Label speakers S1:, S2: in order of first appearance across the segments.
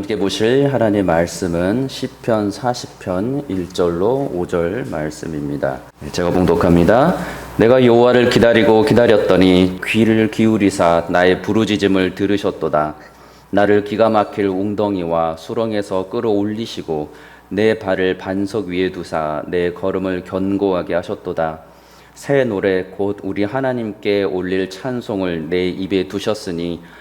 S1: 함께 보실 하나님의 말씀은 시편 40편 1절로 5절 말씀입니다. 네, 제가 봉독합니다. 내가 여호와를 기다리고 기다렸더니 귀를 기울이사 나의 부르짖음을 들으셨도다. 나를 기가 막힐 웅덩이와 수렁에서 끌어올리시고 내 발을 반석 위에 두사 내 걸음을 견고하게 하셨도다. 새 노래 곧 우리 하나님께 올릴 찬송을 내 입에 두셨으니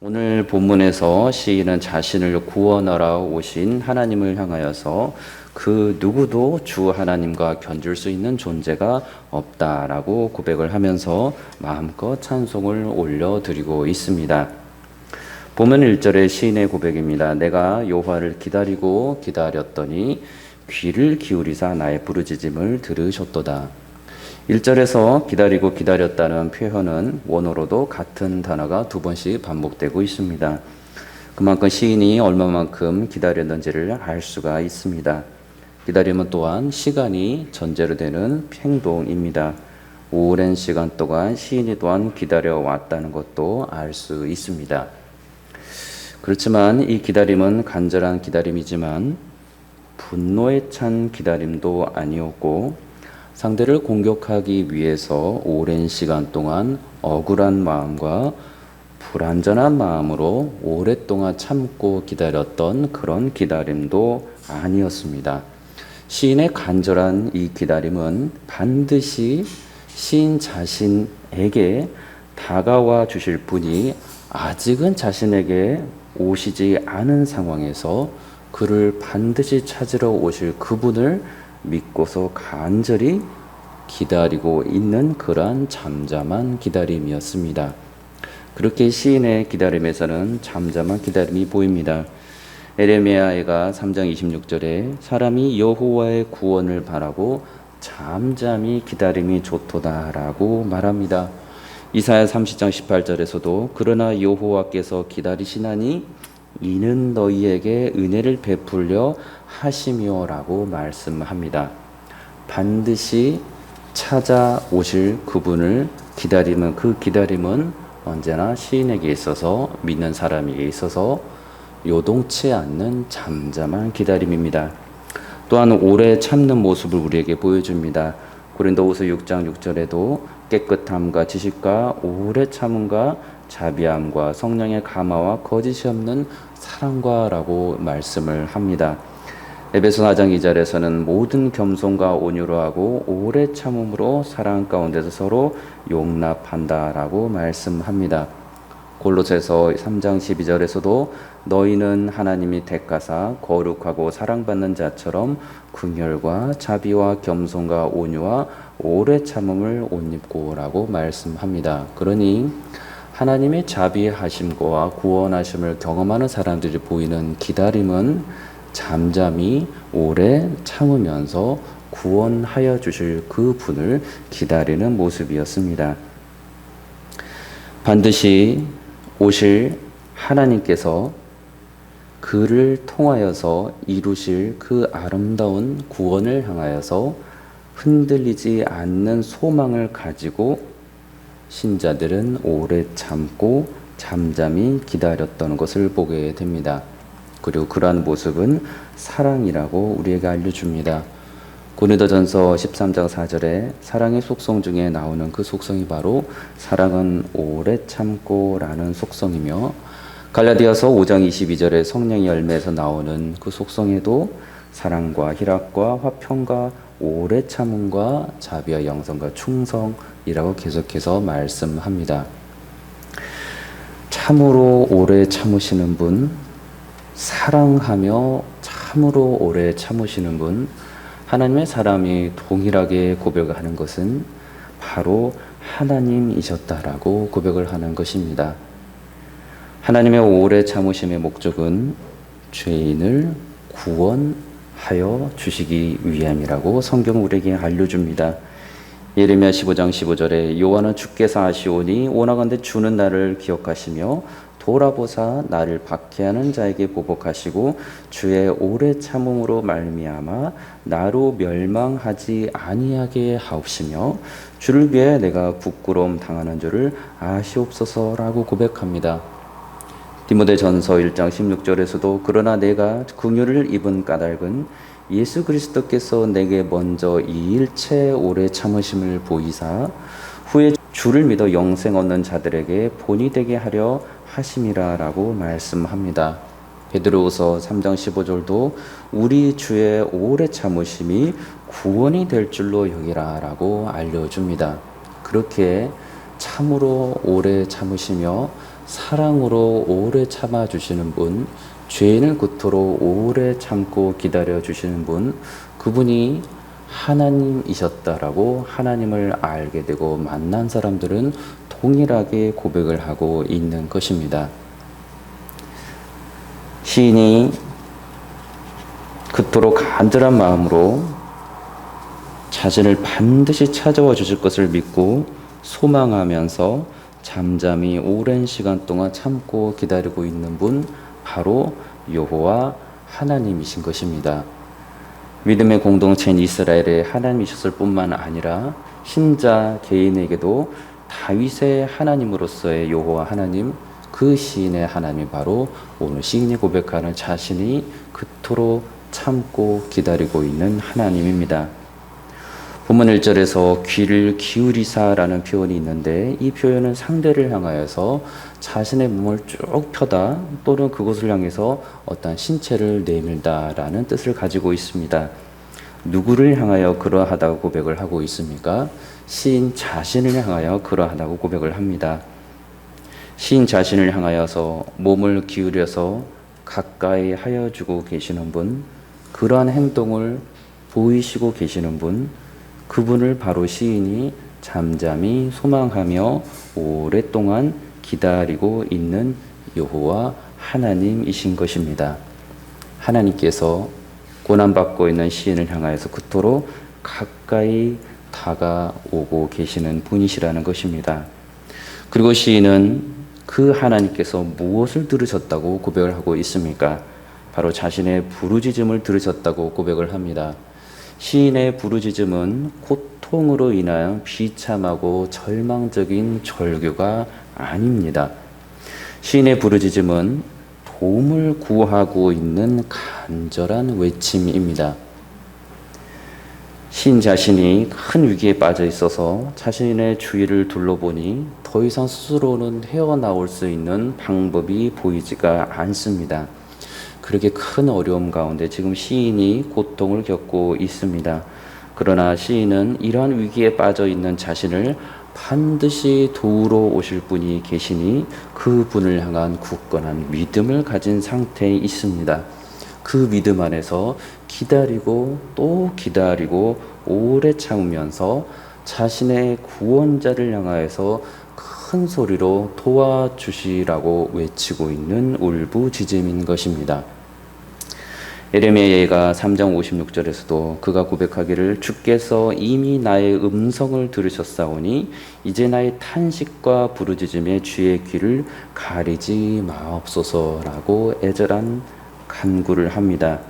S1: 오늘 본문에서 시인은 자신을 구원하러 오신 하나님을 향하여서 그 누구도 주 하나님과 견줄 수 있는 존재가 없다라고 고백을 하면서 마음껏 찬송을 올려드리고 있습니다. 보면 1절의 시인의 고백입니다. 내가 여호와를 기다리고 기다렸더니 귀를 기울이사 나의 부르짖음을 들으셨도다. 1절에서 기다리고 기다렸다는 표현은 원어로도 같은 단어가 두 번씩 반복되고 있습니다. 그만큼 시인이 얼마만큼 기다렸는지를 알 수가 있습니다. 기다림은 또한 시간이 전제로 되는 행동입니다. 오랜 시간 동안 시인이 또한 기다려왔다는 것도 알 수 있습니다. 그렇지만 이 기다림은 간절한 기다림이지만 분노에 찬 기다림도 아니었고 상대를 공격하기 위해서 오랜 시간 동안 억울한 마음과 불안전한 마음으로 오랫동안 참고 기다렸던 그런 기다림도 아니었습니다. 시인의 간절한 이 기다림은 반드시 시인 자신에게 다가와 주실 분이 아직은 자신에게 오시지 않은 상황에서 그를 반드시 찾으러 오실 그분을 믿고서 간절히 기다리고 있는 그러한 잠잠한 기다림이었습니다. 그렇게 시인의 기다림에서는 잠잠한 기다림이 보입니다. 에레미야가 3장 26절에 사람이 여호와의 구원을 바라고 잠잠히 기다림이 좋도다라고 말합니다. 이사야 30장 18절에서도 그러나 여호와께서 기다리시나니 이는 너희에게 은혜를 베풀려 하시며라고 말씀합니다. 반드시 찾아오실 그분을 기다리면 그 기다림은 언제나 시인에게 있어서 믿는 사람에게 있어서 요동치 않는 잠잠한 기다림입니다. 또한 오래 참는 모습을 우리에게 보여줍니다. 고린도후서 6장 6절에도 깨끗함과 지식과 오래 참음과 자비함과 성령의 감화와 거짓이 없는 사랑과라고 말씀을 합니다. 에베소 4장 2절에서는 모든 겸손과 온유로 하고 오래 참음으로 사랑 가운데서 서로 용납한다라고 말씀합니다. 골로새서 3장 12절에서도 너희는 하나님이 택하사 거룩하고 사랑받는 자처럼 긍휼과 자비와 겸손과 온유와 오래 참음을 옷 입고라고 말씀합니다. 그러니 하나님의 자비하심과 구원하심을 경험하는 사람들이 보이는 기다림은 잠잠히 오래 참으면서 구원하여 주실 그 분을 기다리는 모습이었습니다. 반드시 오실 하나님께서 그를 통하여서 이루실 그 아름다운 구원을 향하여서 흔들리지 않는 소망을 가지고 신자들은 오래 참고 잠잠히 기다렸던 것을 보게 됩니다. 그리고 그러한 모습은 사랑이라고 우리에게 알려줍니다. 고린도전서 13장 4절에 사랑의 속성 중에 나오는 그 속성이 바로 사랑은 오래 참고라는 속성이며 갈라디아서 5장 22절에 성령의 열매에서 나오는 그 속성에도 사랑과 희락과 화평과 오래 참음과 자비와 영성과 충성이라고 계속해서 말씀합니다. 참으로 오래 참으시는 분, 사랑하며 참으로 오래 참으시는 분, 하나님의 사람이 동일하게 고백을 하는 것은 바로 하나님이셨다라고 고백을 하는 것입니다. 하나님의 오래 참으심의 목적은 죄인을 하여 주시기 위함이라고 성경 우리에게 알려줍니다. 예레미야 15장 15절에 여호와는 주께서 아시오니 오나간데 주는 나를 기억하시며 돌아보사 나를 박해하는 자에게 보복하시고 주의 오래 참음으로 말미암아 나로 멸망하지 아니하게 하옵시며 주를 위해 내가 부끄러움 당하는 줄을 아시옵소서라고 고백합니다. 디모데전서 1장 16절에서도 그러나 내가 긍휼을 입은 까닭은 예수 그리스도께서 내게 먼저 이 일체 오래 참으심을 보이사 후에 주를 믿어 영생 얻는 자들에게 본이 되게 하려 하심이라라고 말씀합니다. 베드로후서 3장 15절도 우리 주의 오래 참으심이 구원이 될 줄로 여기라라고 알려줍니다. 그렇게 참으로 오래 참으시며 사랑으로 오래 참아 주시는 분, 죄인을 그토록 오래 참고 기다려 주시는 분, 그분이 하나님이셨다라고 하나님을 알게 되고 만난 사람들은 동일하게 고백을 하고 있는 것입니다. 시인이 그토록 간절한 마음으로 자신을 반드시 찾아와 주실 것을 믿고 소망하면서 잠잠히 오랜 시간 동안 참고 기다리고 있는 분 바로 여호와 하나님이신 것입니다. 믿음의 공동체인 이스라엘의 하나님이셨을 뿐만 아니라 신자 개인에게도 다윗의 하나님으로서의 여호와 하나님 그 시인의 하나님이 바로 오늘 시인이 고백하는 자신이 그토록 참고 기다리고 있는 하나님입니다. 본문 1절에서 귀를 기울이사라는 표현이 있는데 이 표현은 상대를 향하여서 자신의 몸을 쭉 펴다 또는 그곳을 향해서 어떤 신체를 내밀다라는 뜻을 가지고 있습니다. 누구를 향하여 그러하다고 고백을 하고 있습니까? 시인 자신을 향하여 그러하다고 고백을 합니다. 시인 자신을 향하여서 몸을 기울여서 가까이 하여 주고 계시는 분, 그러한 행동을 보이시고 계시는 분, 그분을 바로 시인이 잠잠히 소망하며 오랫동안 기다리고 있는 여호와 하나님이신 것입니다. 하나님께서 고난받고 있는 시인을 향하여서 그토록 가까이 다가오고 계시는 분이시라는 것입니다. 그리고 시인은 그 하나님께서 무엇을 들으셨다고 고백을 하고 있습니까? 바로 자신의 부르짖음을 들으셨다고 고백을 합니다. 시인의 부르짖음은 고통으로 인하여 비참하고 절망적인 절규가 아닙니다. 시인의 부르짖음은 도움을 구하고 있는 간절한 외침입니다. 시인 자신이 큰 위기에 빠져 있어서 자신의 주위를 둘러보니 더 이상 스스로는 헤어나올 수 있는 방법이 보이지가 않습니다. 그렇게 큰 어려움 가운데 지금 시인이 고통을 겪고 있습니다. 그러나 시인은 이러한 위기에 빠져 있는 자신을 반드시 도우러 오실 분이 계시니 그 분을 향한 굳건한 믿음을 가진 상태에 있습니다. 그 믿음 안에서 기다리고 또 기다리고 오래 참으면서 자신의 구원자를 향하여서 큰 소리로 도와주시라고 외치고 있는 울부짖음인 것입니다. 예레미야가 3장 56절에서도 그가 고백하기를 주께서 이미 나의 음성을 들으셨사오니 이제 나의 탄식과 부르짖음에 주의 귀를 가리지 마옵소서라고 애절한 간구를 합니다.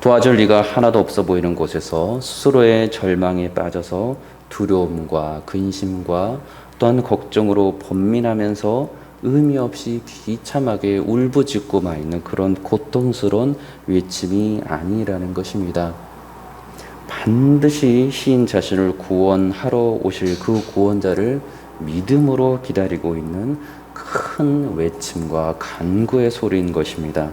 S1: 도와줄 리가 하나도 없어 보이는 곳에서 스스로의 절망에 빠져서 두려움과 근심과 또한 걱정으로 번민하면서 의미 없이 비참하게 울부짖고만 있는 그런 고통스러운 외침이 아니라는 것입니다. 반드시 시인 자신을 구원하러 오실 그 구원자를 믿음으로 기다리고 있는 큰 외침과 간구의 소리인 것입니다.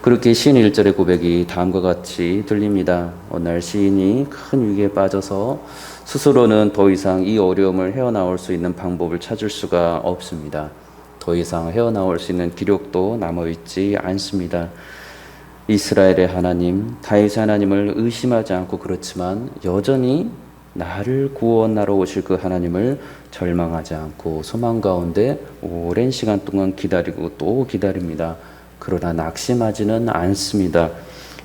S1: 그렇게 시인 1절의 고백이 다음과 같이 들립니다. 어느 날 시인이 큰 위기에 빠져서 스스로는 더 이상 이 어려움을 헤어나올 수 있는 방법을 찾을 수가 없습니다. 더 이상 헤어나올 수 있는 기록도 남아있지 않습니다. 이스라엘의 하나님, 다윗의 하나님을 의심하지 않고 그렇지만 여전히 나를 구원하러 오실 그 하나님을 절망하지 않고 소망 가운데 오랜 시간 동안 기다리고 또 기다립니다. 그러나 낙심하지는 않습니다.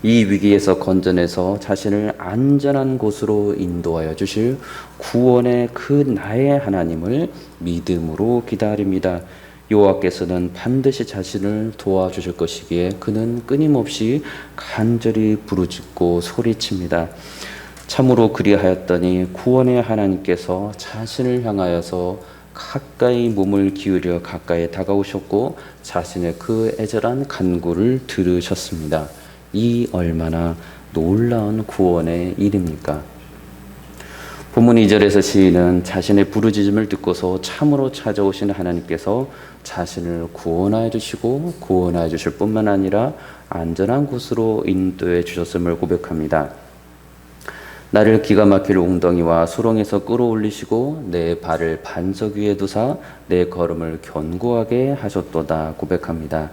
S1: 이 위기에서 건져내서 자신을 안전한 곳으로 인도하여 주실 구원의 그 나의 하나님을 믿음으로 기다립니다. 여호와께서는 반드시 자신을 도와주실 것이기에 그는 끊임없이 간절히 부르짖고 소리칩니다. 참으로 그리하였더니 구원의 하나님께서 자신을 향하여서 가까이 몸을 기울여 가까이 다가오셨고 자신의 그 애절한 간구를 들으셨습니다. 이 얼마나 놀라운 구원의 일입니까? 본문 2절에서 시인은 자신의 부르짖음을 듣고서 참으로 찾아오신 하나님께서 자신을 구원하여 주시고 구원하여 주실 뿐만 아니라 안전한 곳으로 인도해 주셨음을 고백합니다. 나를 기가 막힐 웅덩이와 수렁에서 끌어올리시고 내 발을 반석 위에 두사 내 걸음을 견고하게 하셨도다 고백합니다.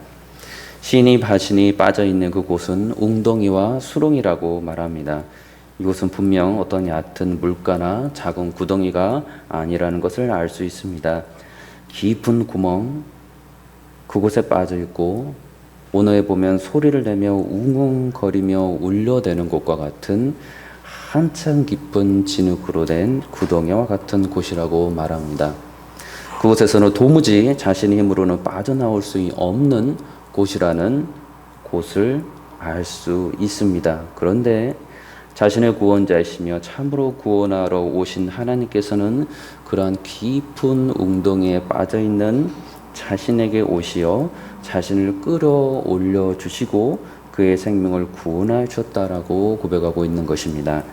S1: 시인이 바신이 빠져 있는 그곳은 웅덩이와 수렁이라고 말합니다. 이곳은 분명 어떤 얕은 물가나 작은 구덩이가 아니라는 것을 알 수 있습니다. 깊은 구멍, 그곳에 빠져 있고 오너에 보면 소리를 내며 웅웅거리며 울려대는 곳과 같은 한참 깊은 진흙으로 된 구덩이와 같은 곳이라고 말합니다. 그곳에서는 도무지 자신의 힘으로는 빠져나올 수 없는 곳이라는 곳을 알 수 있습니다. 그런데 자신의 구원자이시며 참으로 구원하러 오신 하나님께서는 그러한 깊은 웅덩이에 빠져 있는 자신에게 오시어 자신을 끌어올려 주시고 그의 생명을 구원하여 주셨다라고 고백하고 있는 것입니다.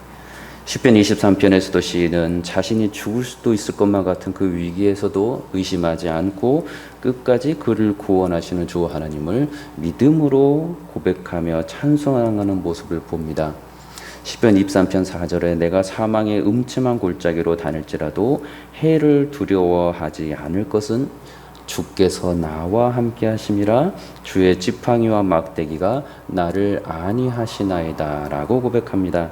S1: 시편 23편에서도 시인은 자신이 죽을 수도 있을 것만 같은 그 위기에서도 의심하지 않고 끝까지 그를 구원하시는 주 하나님을 믿음으로 고백하며 찬송하는 모습을 봅니다. 시편 23편 4절에 내가 사망의 음침한 골짜기로 다닐지라도 해를 두려워하지 않을 것은 주께서 나와 함께 하심이라 주의 지팡이와 막대기가 나를 안위하시나이다라고 고백합니다.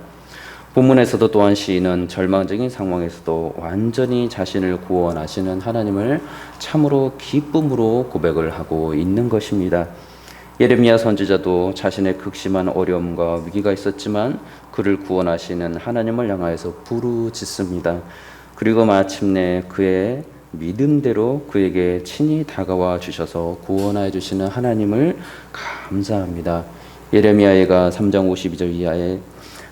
S1: 본문에서도 또한 시인은 절망적인 상황에서도 완전히 자신을 구원하시는 하나님을 참으로 기쁨으로 고백을 하고 있는 것입니다. 예레미야 선지자도 자신의 극심한 어려움과 위기가 있었지만 그를 구원하시는 하나님을 향하여서 부르짖습니다. 그리고 마침내 그의 믿음대로 그에게 친히 다가와 주셔서 구원하여 주시는 하나님을 감사합니다. 예레미야가 3장 52절 이하에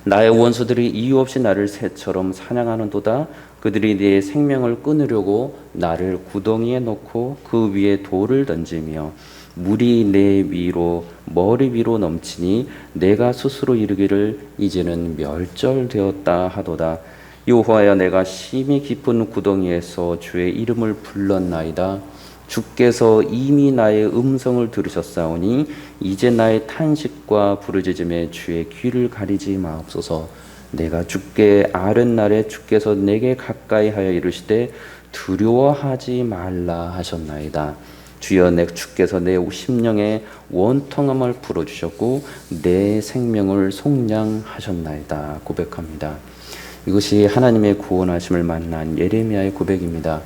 S1: 나의 원수들이 이유 없이 나를 새처럼 사냥하는도다. 그들이 내 생명을 끊으려고 나를 구덩이에 넣고 그 위에 돌을 던지며 물이 내 위로 머리 위로 넘치니 내가 스스로 이르기를 이제는 멸절되었다 하도다. 여호와여 내가 심히 깊은 구덩이에서 주의 이름을 불렀나이다. 주께서 이미 나의 음성을 들으셨사오니 이제 나의 탄식과 부르짖음에 주의 귀를 가리지 마옵소서. 내가 주께 아랫날에 주께서 내게 가까이 하여 이르시되 두려워하지 말라 하셨나이다. 주여 내 주께서 내 심령의 원통함을 풀어 주셨고 내 생명을 속량하셨나이다 고백합니다. 이것이 하나님의 구원하심을 만난 예레미야의 고백입니다.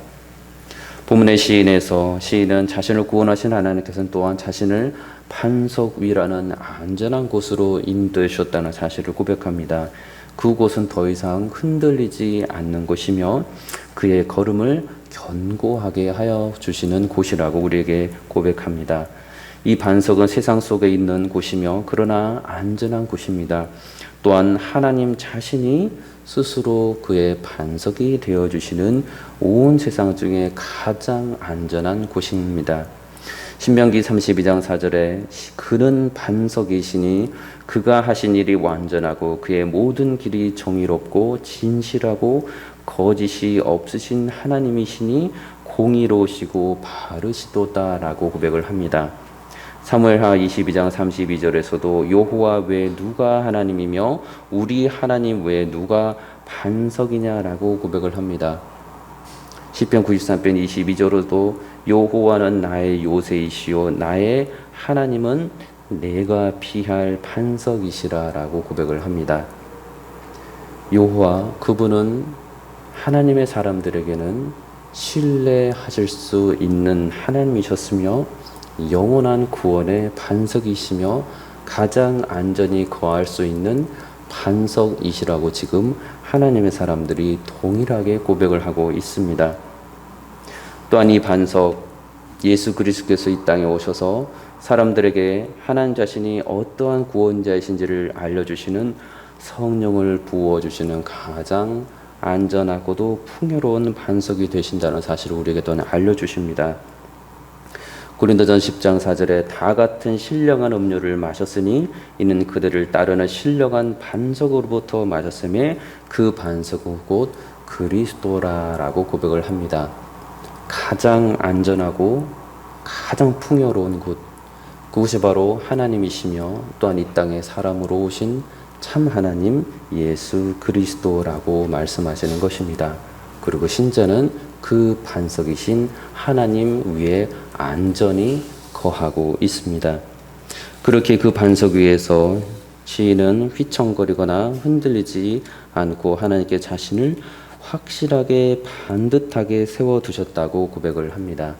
S1: 본문의 시인에서 시인은 자신을 구원하신 하나님께서는 또한 자신을 판석 위라는 안전한 곳으로 인도해 주셨다는 사실을 고백합니다. 그곳은 더 이상 흔들리지 않는 곳이며 그의 걸음을 견고하게 하여 주시는 곳이라고 우리에게 고백합니다. 이 반석은 세상 속에 있는 곳이며 그러나 안전한 곳입니다. 또한 하나님 자신이 스스로 그의 반석이 되어 주시는 온 세상 중에 가장 안전한 곳입니다. 신명기 32장 4절에 그는 반석이시니 그가 하신 일이 완전하고 그의 모든 길이 정의롭고 진실하고 거짓이 없으신 하나님이시니 공의로우시고 바르시도다라고 고백을 합니다. 사무엘하 22장 32절에서도 여호와 외 누가 하나님이며 우리 하나님 외 누가 반석이냐라고 고백을 합니다. 시편 93편 22절에도 여호와는 나의 요새이시요 나의 하나님은 내가 피할 반석이시라라고 고백을 합니다. 여호와 그분은 하나님의 사람들에게는 신뢰하실 수 있는 하나님이셨으며 영원한 구원의 반석이시며 가장 안전히 거할 수 있는 반석이시라고 지금 하나님의 사람들이 동일하게 고백을 하고 있습니다. 또한 이 반석 예수 그리스도께서 이 땅에 오셔서 사람들에게 하나님 자신이 어떠한 구원자이신지를 알려주시는 성령을 부어주시는 가장 안전하고도 풍요로운 반석이 되신다는 사실을 우리에게 또한 알려주십니다. 고린도전 10장 4절에 다 같은 신령한 음료를 마셨으니 이는 그들을 따르는 신령한 반석으로부터 마셨음에 그 반석은 곧 그리스도라라고 고백을 합니다. 가장 안전하고 가장 풍요로운 곳 그곳이 바로 하나님이시며 또한 이 땅에 사람으로 오신 참 하나님 예수 그리스도라고 말씀하시는 것입니다. 그리고 신자는 그 반석이신 하나님 위에 안전히 거하고 있습니다. 그렇게 그 반석 위에서 시인은 휘청거리거나 흔들리지 않고 하나님께 자신을 확실하게 반듯하게 세워두셨다고 고백을 합니다.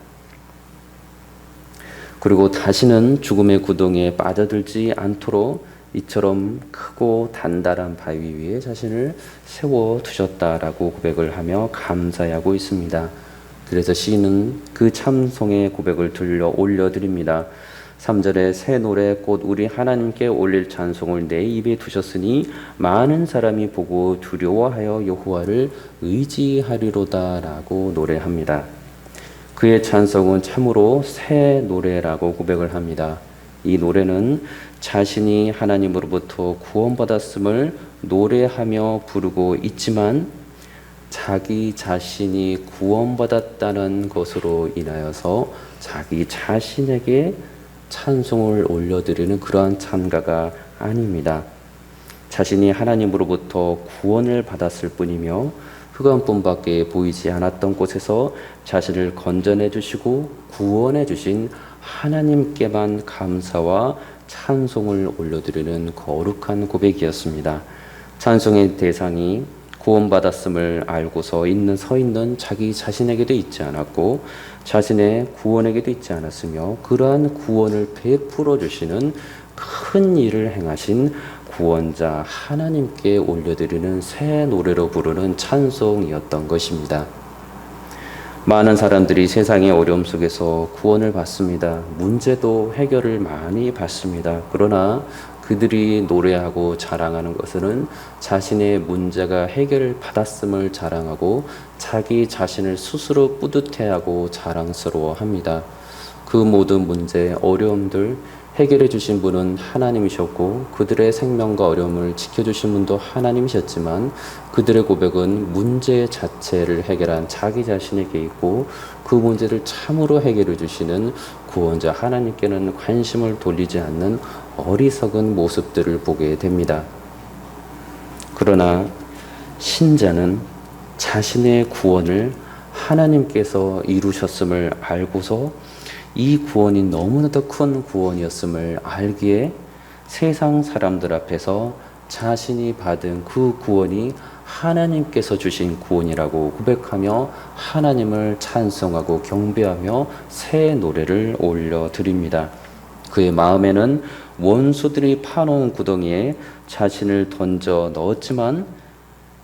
S1: 그리고 다시는 죽음의 구덩이에 빠져들지 않도록 이처럼 크고 단단한 바위 위에 자신을 세워 두셨다라고 고백을 하며 감사하고 있습니다. 그래서 시인은 그 참송의 고백을 들려 올려드립니다. 3절에 새 노래 곧 우리 하나님께 올릴 찬송을 내 입에 두셨으니 많은 사람이 보고 두려워하여 여호와를 의지하리로다라고 노래합니다. 그의 찬송은 참으로 새 노래라고 고백을 합니다. 이 노래는 자신이 하나님으로부터 구원받았음을 노래하며 부르고 있지만 자기 자신이 구원받았다는 것으로 인하여서 자기 자신에게 찬송을 올려드리는 그러한 찬가가 아닙니다. 자신이 하나님으로부터 구원을 받았을 뿐이며 흑암 뿐밖에 보이지 않았던 곳에서 자신을 건져내 주시고 구원해 주신 하나님께만 감사와 찬송을 올려드리는 거룩한 고백이었습니다. 찬송의 대상이 구원받았음을 알고서 있는 서 있는 자기 자신에게도 있지 않았고 자신의 구원에게도 있지 않았으며 그러한 구원을 베풀어 주시는 큰 일을 행하신 구원자 하나님께 올려드리는 새 노래로 부르는 찬송이었던 것입니다. 많은 사람들이 세상의 어려움 속에서 구원을 받습니다. 문제도 해결을 많이 받습니다. 그러나 그들이 노래하고 자랑하는 것은 자신의 문제가 해결을 받았음을 자랑하고 자기 자신을 스스로 뿌듯해하고 자랑스러워합니다. 그 모든 문제, 어려움들 해결해 주신 분은 하나님이셨고 그들의 생명과 어려움을 지켜주신 분도 하나님이셨지만 그들의 고백은 문제 자체를 해결한 자기 자신에게 있고 그 문제를 참으로 해결해 주시는 구원자 하나님께는 관심을 돌리지 않는 어리석은 모습들을 보게 됩니다. 그러나 신자는 자신의 구원을 하나님께서 이루셨음을 알고서 이 구원이 너무나도 큰 구원이었음을 알기에 세상 사람들 앞에서 자신이 받은 그 구원이 하나님께서 주신 구원이라고 고백하며 하나님을 찬송하고 경배하며 새 노래를 올려 드립니다. 그의 마음에는 원수들이 파놓은 구덩이에 자신을 던져 넣었지만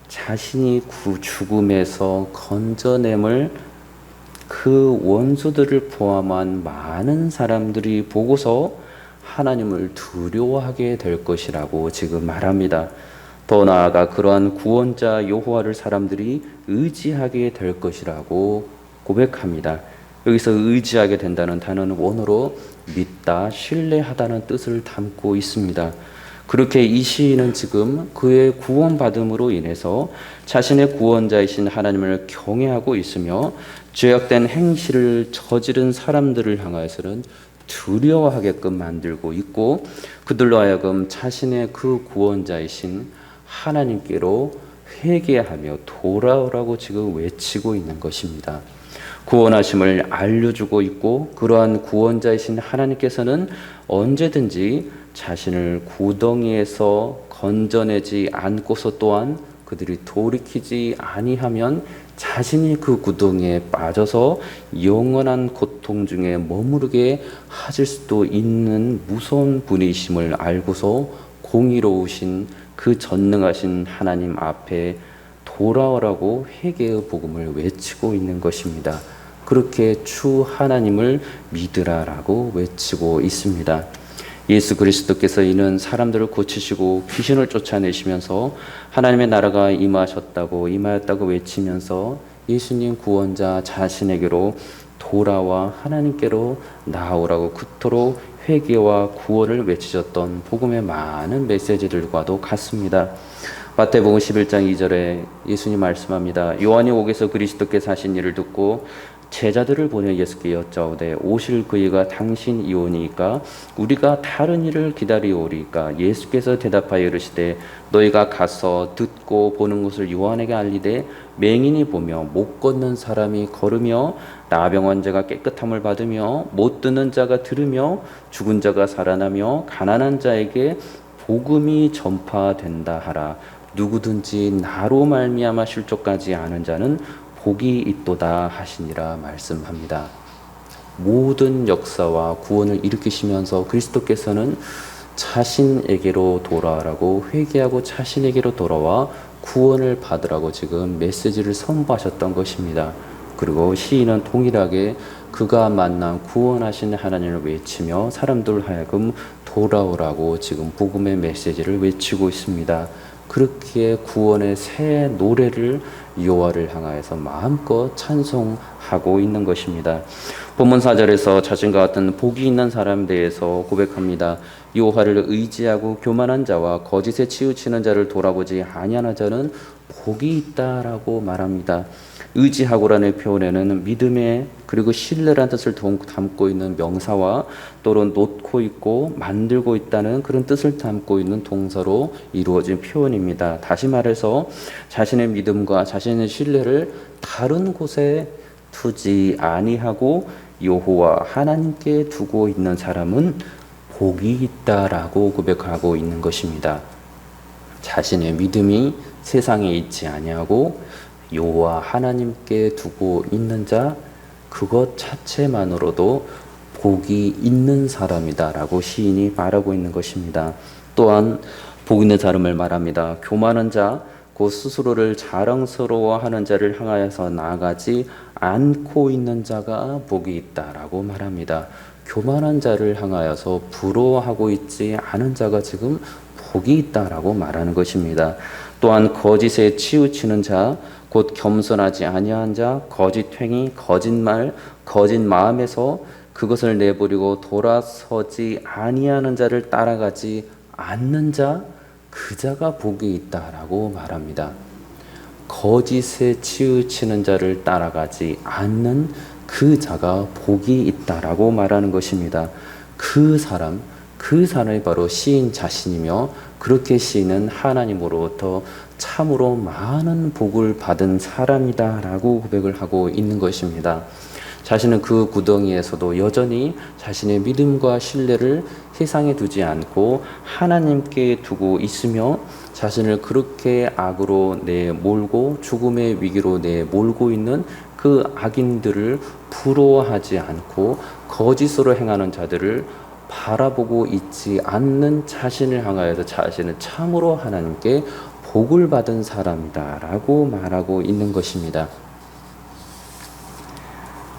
S1: 자신이 구 죽음에서 건져냄을 그 원수들을 포함한 많은 사람들이 보고서 하나님을 두려워하게 될 것이라고 지금 말합니다. 더 나아가 그러한 구원자 여호와를 사람들이 의지하게 될 것이라고 고백합니다. 여기서 의지하게 된다는 단어는 원어로 믿다, 신뢰하다는 뜻을 담고 있습니다. 그렇게 이 시인은 지금 그의 구원받음으로 인해서 자신의 구원자이신 하나님을 경외하고 있으며 죄악된 행실을 저지른 사람들을 향하여서는 두려워하게끔 만들고 있고 그들로 하여금 자신의 그 구원자이신 하나님께로 회개하며 돌아오라고 지금 외치고 있는 것입니다. 구원하심을 알려주고 있고 그러한 구원자이신 하나님께서는 언제든지 자신을 구덩이에서 건져내지 않고서 또한 그들이 돌이키지 아니하면 자신이 그 구덩이에 빠져서 영원한 고통 중에 머무르게 하실 수도 있는 무서운 분이심을 알고서 공의로우신 그 전능하신 하나님 앞에 돌아오라고 회개의 복음을 외치고 있는 것입니다. 그렇게 주 하나님을 믿으라라고 외치고 있습니다. 예수 그리스도께서 이는 사람들을 고치시고 귀신을 쫓아내시면서 하나님의 나라가 임하셨다고 임하였다고 외치면서 예수님 구원자 자신에게로 돌아와 하나님께로 나오라고 그토록 회개와 구원을 외치셨던 복음의 많은 메시지들과도 같습니다. 마태복음 11장 2절에 예수님 말씀합니다. 요한이 옥에서 그리스도께서 하신 일을 듣고 제자들을 보내 예수께 여짜오되 오실 그이가 당신 이오니까 우리가 다른 일을 기다리오리까 예수께서 대답하여 이르시되 너희가 가서 듣고 보는 것을 요한에게 알리되 맹인이 보며 못 걷는 사람이 걸으며 나병 환자가 깨끗함을 받으며 못 듣는 자가 들으며 죽은 자가 살아나며 가난한 자에게 복음이 전파된다 하라. 누구든지 나로 말미암아 실족하지 않은 자는 복이 있도다 하시니라 말씀합니다. 모든 역사와 구원을 일으키시면서 그리스도께서는 자신에게로 돌아라고 회개하고 자신에게로 돌아와 구원을 받으라고 지금 메시지를 선포하셨던 것입니다. 그리고 시인은 동일하게 그가 만난 구원하신 하나님을 외치며 사람들 하여금 돌아오라고 지금 복음의 메시지를 외치고 있습니다. 그렇게 구원의 새 노래를 여호와를 향하여서 마음껏 찬송하고 있는 것입니다. 본문 4절에서 자신과 같은 복이 있는 사람에 대해서 고백합니다. 여호와를 의지하고 교만한 자와 거짓에 치우치는 자를 돌아보지 아니하는 자는 복이 있다라고 말합니다. 의지하고라는 표현에는 믿음의 그리고 신뢰라는 뜻을 담고 있는 명사와 또는 놓고 있고 만들고 있다는 그런 뜻을 담고 있는 동사로 이루어진 표현입니다. 다시 말해서 자신의 믿음과 자신 의 신뢰를 다른 곳에 두지 아니하고 여호와 하나님께 두고 있는 사람은 복이 있다라고 고백하고 있는 것입니다. 자신의 믿음이 세상에 있지 아니하고 여호와 하나님께 두고 있는 자 그것 자체만으로도 복이 있는 사람이다라고 시인이 말하고 있는 것입니다. 또한 복 있는 사람을 말합니다. 교만한 자, 곧 스스로를 자랑스러워하는 자를 향하여서 나가지 않고 있는 자가 복이 있다라고 말합니다. 교만한 자를 향하여서 부러워하고 있지 않은 자가 지금 복이 있다라고 말하는 것입니다. 또한 거짓에 치우치는 자, 곧 겸손하지 아니한 자, 거짓행위, 거짓말, 거짓 마음에서 그것을 내버리고 돌아서지 아니하는 자를 따라가지 않는 자, 그 자가 복이 있다라고 말합니다. 거짓에 치우치는 자를 따라가지 않는 그 자가 복이 있다라고 말하는 것입니다. 그 사람, 그 사람이 바로 시인 자신이며 그렇게 시인은 하나님으로부터 참으로 많은 복을 받은 사람이다라고 고백을 하고 있는 것입니다. 자신은 그 구덩이에서도 여전히 자신의 믿음과 신뢰를 세상에 두지 않고 하나님께 두고 있으며 자신을 그렇게 악으로 내몰고 죽음의 위기로 내몰고 있는 그 악인들을 부러워하지 않고 거짓으로 행하는 자들을 바라보고 있지 않는 자신을 향하여서 자신은 참으로 하나님께 복을 받은 사람이다라고 말하고 있는 것입니다.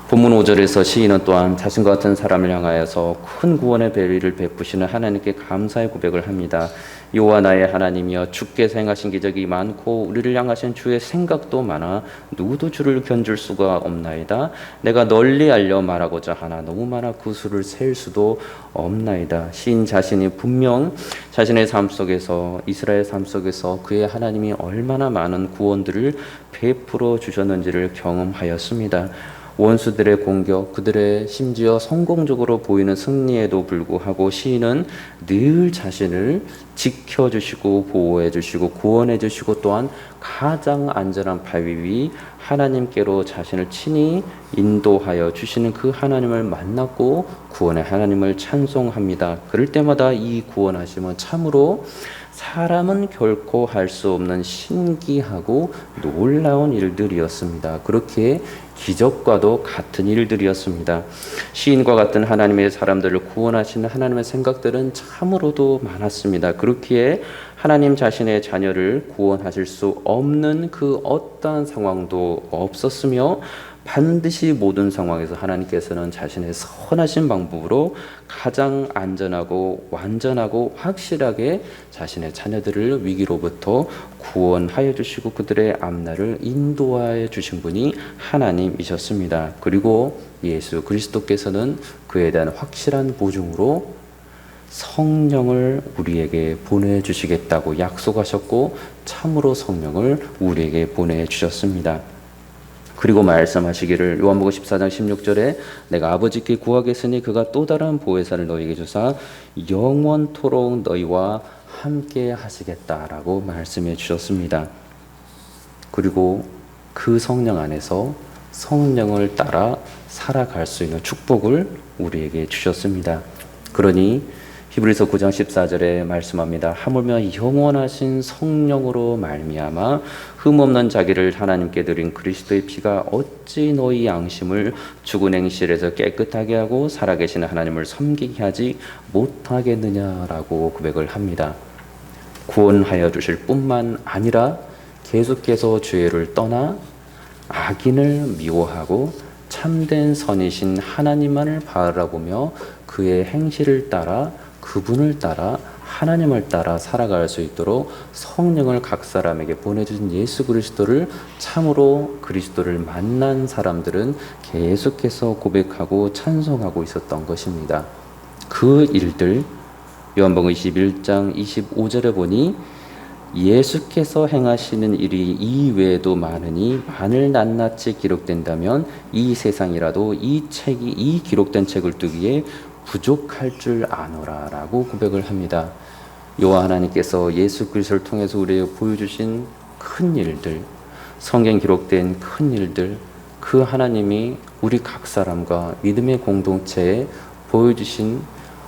S1: 본문 5절에서 시인은 또한 자신과 같은 사람을 향하여서 큰 구원의 배리를 베푸시는 하나님께 감사의 고백을 합니다. 여호와 나의 하나님이여 주께서 행하신 기적이 많고 우리를 향하신 주의 생각도 많아 누구도 주를 견줄 수가 없나이다. 내가 널리 알려 말하고자 하나 너무 많아 그 수를 셀 수도 없나이다. 시인 자신이 분명 자신의 삶 속에서 이스라엘 삶 속에서 그의 하나님이 얼마나 많은 구원들을 베풀어 주셨는지를 경험하였습니다. 원수들의 공격, 그들의 심지어 성공적으로 보이는 승리에도 불구하고 시인은 늘 자신을 지켜주시고 보호해주시고 구원해주시고 또한 가장 안전한 바위 위 하나님께로 자신을 친히 인도하여 주시는 그 하나님을 만났고 구원의 하나님을 찬송합니다. 그럴 때마다 이 구원하심은 참으로 사람은 결코 할 수 없는 신기하고 놀라운 일들이었습니다. 그렇게 기적과도 같은 일들이었습니다. 시인과 같은 하나님의 사람들을 구원하시는 하나님의 생각들은 참으로도 많았습니다. 그렇기에 하나님 자신의 자녀를 구원하실 수 없는 그 어떠한 상황도 없었으며 반드시 모든 상황에서 하나님께서는 자신의 선하신 방법으로 가장 안전하고 완전하고 확실하게 자신의 자녀들을 위기로부터 구원하여 주시고 그들의 앞날을 인도하여 주신 분이 하나님이셨습니다. 그리고 예수 그리스도께서는 그에 대한 확실한 보증으로 성령을 우리에게 보내주시겠다고 약속하셨고 참으로 성령을 우리에게 보내주셨습니다. 그리고 말씀하시기를 요한복음 14장 16절에 내가 아버지께 구하겠으니 그가 또 다른 보혜사를 너희에게 주사 영원토록 너희와 함께 하시겠다라고 말씀해 주셨습니다. 그리고 그 성령 안에서 성령을 따라 살아갈 수 있는 축복을 우리에게 주셨습니다. 그러니 히브리서 9장 14절에 말씀합니다. 하물며 영원하신 성령으로 말미암아 흠 없는 자기를 하나님께 드린 그리스도의 피가 어찌 너희 양심을 죽은 행실에서 깨끗하게 하고 살아계신 하나님을 섬기게 하지 못하겠느냐라고 고백을 합니다. 구원하여 주실 뿐만 아니라 계속해서 죄를 떠나 악인을 미워하고 참된 선이신 하나님만을 바라보며 그의 행실을 따라 그분을 따라 하나님을 따라 살아갈 수 있도록 성령을 각 사람에게 보내주신 예수 그리스도를 참으로 그리스도를 만난 사람들은 계속해서 고백하고 찬송하고 있었던 것입니다. 그 일들 요한복음 21장 25절에 보니 예수께서 행하시는 일이 이 외에도 많으니 만일 낱낱이 기록된다면 이 세상이라도 이 책이 이 기록된 책을 뜨기에 부족할 줄 아노라라고 고백을 합니다. 여호와 하나님께서 예수 그리스도를 통해서 우리에게 보여주신 큰 일들, 성경 기록된 큰 일들, 그 하나님이 우리 각 사람과 믿음의 공동체에 보여주신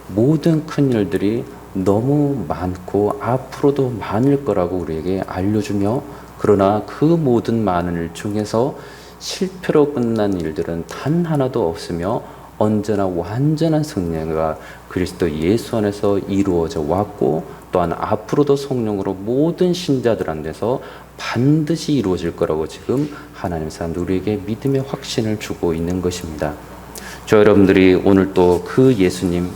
S1: 모든 큰 일들이 너무 많고 앞으로도 많을 거라고 우리에게 알려주며 그러나 그 모든 많은 일 중에서 실패로 끝난 일들은 단 하나도 없으며 언제나 완전한 승리가 그리스도 예수 안에서 이루어져 왔고 또한 앞으로도 성령으로 모든 신자들한테서 반드시 이루어질 거라고 지금 하나님 사람들 우리에게 믿음의 확신을 주고 있는 것입니다. 저 여러분들이 오늘 또 그 예수님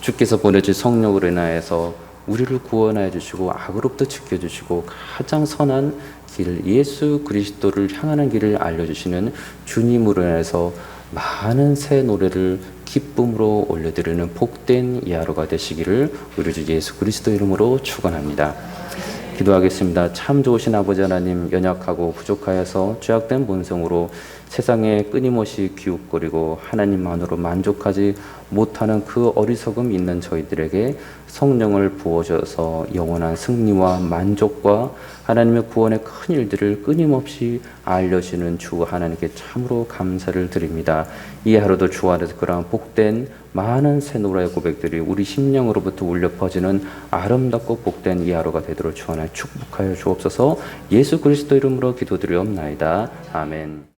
S1: 주께서 보내주신 성령으로 인하여서 우리를 구원하여 주시고 악으로부터 지켜 주시고 가장 선한 길 예수 그리스도를 향하는 길을 알려 주시는 주님으로 인해서 많은 새 노래를 기쁨으로 올려드리는 복된 이 하루가 되시기를 우리 주 예수 그리스도 이름으로 축원합니다. 기도하겠습니다. 참 좋으신 아버지 하나님 연약하고 부족하여서 죄악된 본성으로 세상에 끊임없이 기웃거리고 하나님만으로 만족하지 못하는 그 어리석음 있는 저희들에게 성령을 부어줘서 영원한 승리와 만족과 하나님의 구원의 큰 일들을 끊임없이 알려주는 주 하나님께 참으로 감사를 드립니다. 이 하루도 주 안에서 그러한 복된 많은 새 노래의 고백들이 우리 심령으로부터 울려 퍼지는 아름답고 복된 이 하루가 되도록 주 하나 축복하여 주옵소서 예수 그리스도 이름으로 기도드리옵나이다. 아멘.